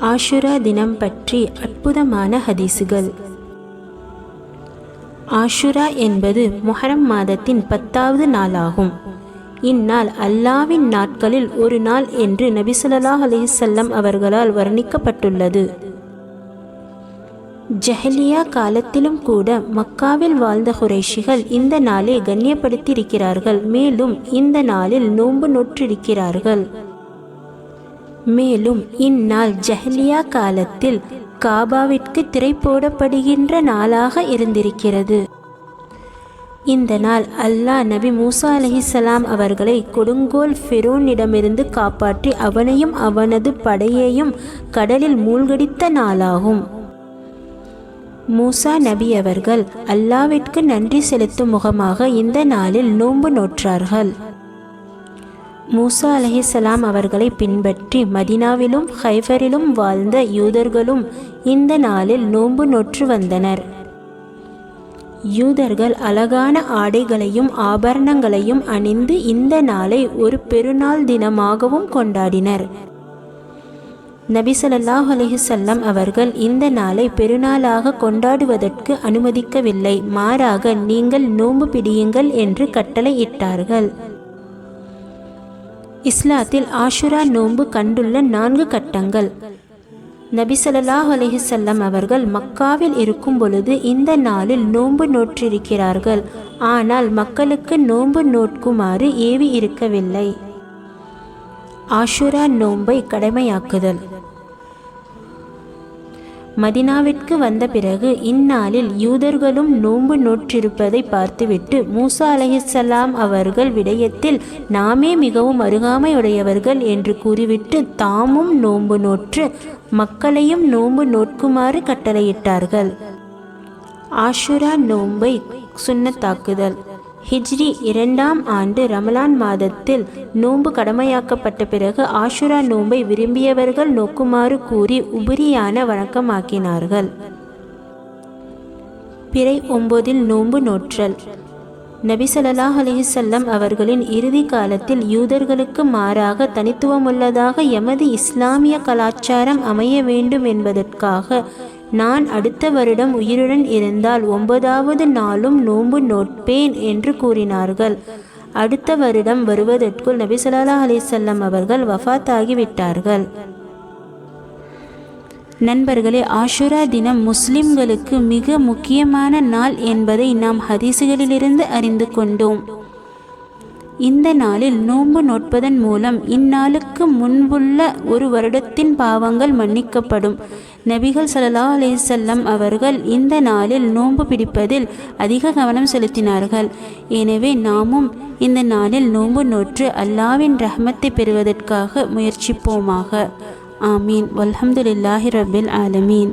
ஆஷுரா தினம் பற்றி அற்புதமான ஹதீசுகள். ஆஷுரா என்பது முஹரம் மாதத்தின் பத்தாவது நாளாகும். இந்நாள் அல்லாவின் நாட்களில் ஒரு நாள் என்று நபிசுல்லாஹ் அலிசல்லம் அவர்களால் வர்ணிக்கப்பட்டுள்ளது. ஜஹலியா காலத்திலும் கூட மக்காவில் வாழ்ந்த குறைஷிகள் இந்த நாளை கண்ணியப்படுத்தியிருக்கிறார்கள். மேலும் இந்த நாளில் நோன்பு நோற்றிருக்கிறார்கள். மேலும் இந்நாள் ஜஹலியா காலத்தில் காபாவிற்கு திரை போடப்படுகின்ற நாளாக இருந்திருக்கிறது. இந்த நாள் அல்லாஹ் நபி மூசா அலஹிசலாம் அவர்களை கொடுங்கோல் ஃபெரோனிடமிருந்து காப்பாற்றி அவனையும் அவனது படையையும் கடலில் மூழ்கடித்த நாளாகும். மூசா நபி அவர்கள் அல்லாவிற்கு நன்றி செலுத்தும் முகமாக இந்த நாளில் நோன்பு நோற்றார்கள். மூசா அலஹிசலாம் அவர்களை பின்பற்றி மதினாவிலும் ஹைஃபரிலும் வாழ்ந்த யூதர்களும் இந்த நாளில் நோன்பு நொற்று வந்தனர். யூதர்கள் அழகான ஆடைகளையும் ஆபரணங்களையும் அணிந்து இந்த நாளை ஒரு பெருநாள் தினமாகவும் கொண்டாடினர். நபிசல்லாஹ் அலிஹசல்லம் அவர்கள் இந்த நாளை பெருநாளாக கொண்டாடுவதற்கு அனுமதிக்கவில்லை. மாறாக நீங்கள் நோன்பு பிடியுங்கள் என்று கட்டளையிட்டார்கள். இஸ்லாத்தில் ஆஷுரா நோன்பு கண்டுள்ள நான்கு கட்டங்கள். நபிசல்லாஹ் அலிஹசல்லம் அவர்கள் மக்காவில் இருக்கும் பொழுது இந்த நாளில் நோன்பு நோற்றிருக்கிறார்கள். ஆனால் மக்களுக்கு நோன்பு நோட்குமாறு ஏவி இருக்கவில்லை. ஆஷுரா நோன்பை கடமையாக்குதல். மதினாவிற்கு வந்த பிறகு இந்நாளில் யூதர்களும் நோன்பு நோற்றிருப்பதை பார்த்துவிட்டு மூசா அலஹிசல்லாம் அவர்கள் விடயத்தில் நாமே மிகவும் அருகாமையுடையவர்கள் என்று கூறிவிட்டு தாமும் நோன்பு நோற்று மக்களையும் நோன்பு நோட்குமாறு கட்டளையிட்டார்கள். ஆஷுரா நோன்பை சுண்ணத்தாக்குதல். ஹிஜ்ரி இரண்டாம் ஆண்டு ரமலான் மாதத்தில் நோன்பு கடமையாக்கப்பட்ட பிறகு ஆஷுரா நோன்பை விரும்பியவர்கள் நோக்குமாறு கூறி உபரியான வணக்கமாக்கினார்கள் பிறை ஒன்பதில் நோன்பு நோற்றல். நபிசல்லாஹ் ஸல்லல்லாஹு அவர்களின் இறுதி காலத்தில் யூதர்களுக்கு மாறாக தனித்துவமுள்ளதாக எமது இஸ்லாமிய கலாச்சாரம் அமைய வேண்டும் என்பதற்காக நான் அடுத்த வருடம் உயிருடன் இருந்தால் ஒன்பதாவது நாளும் நோன்பு நோட்பேன் என்று கூறினார்கள். அடுத்த வருடம் வருவதற்குள் நபி சொல்லா அலைஹி அவர்கள் வஃபாத்தாகிவிட்டார்கள் நண்பர்களே ஆஷுரா தினம் முஸ்லிம்களுக்கு மிக முக்கியமான நாள் என்பதை நாம் ஹதீசுகளிலிருந்து அறிந்து கொண்டோம். இந்த நாளில் நோன்பு நோட்பதன் மூலம் இந்நாளுக்கு முன்புள்ள ஒரு வருடத்தின் பாவங்கள் மன்னிக்கப்படும். நபிகள் சல்லா அலிசல்லம் அவர்கள் இந்த நாளில் நோன்பு பிடிப்பதில் அதிக கவனம் செலுத்தினார்கள். எனவே நாமும் இந்த நாளில் நோன்பு நோற்று அல்லாவின் ரஹமத்தை பெறுவதற்காக முயற்சிப்போமாக. ஆமீன். வல்ஹம்துலில்லாஹி ரபில் ஆலமீன்.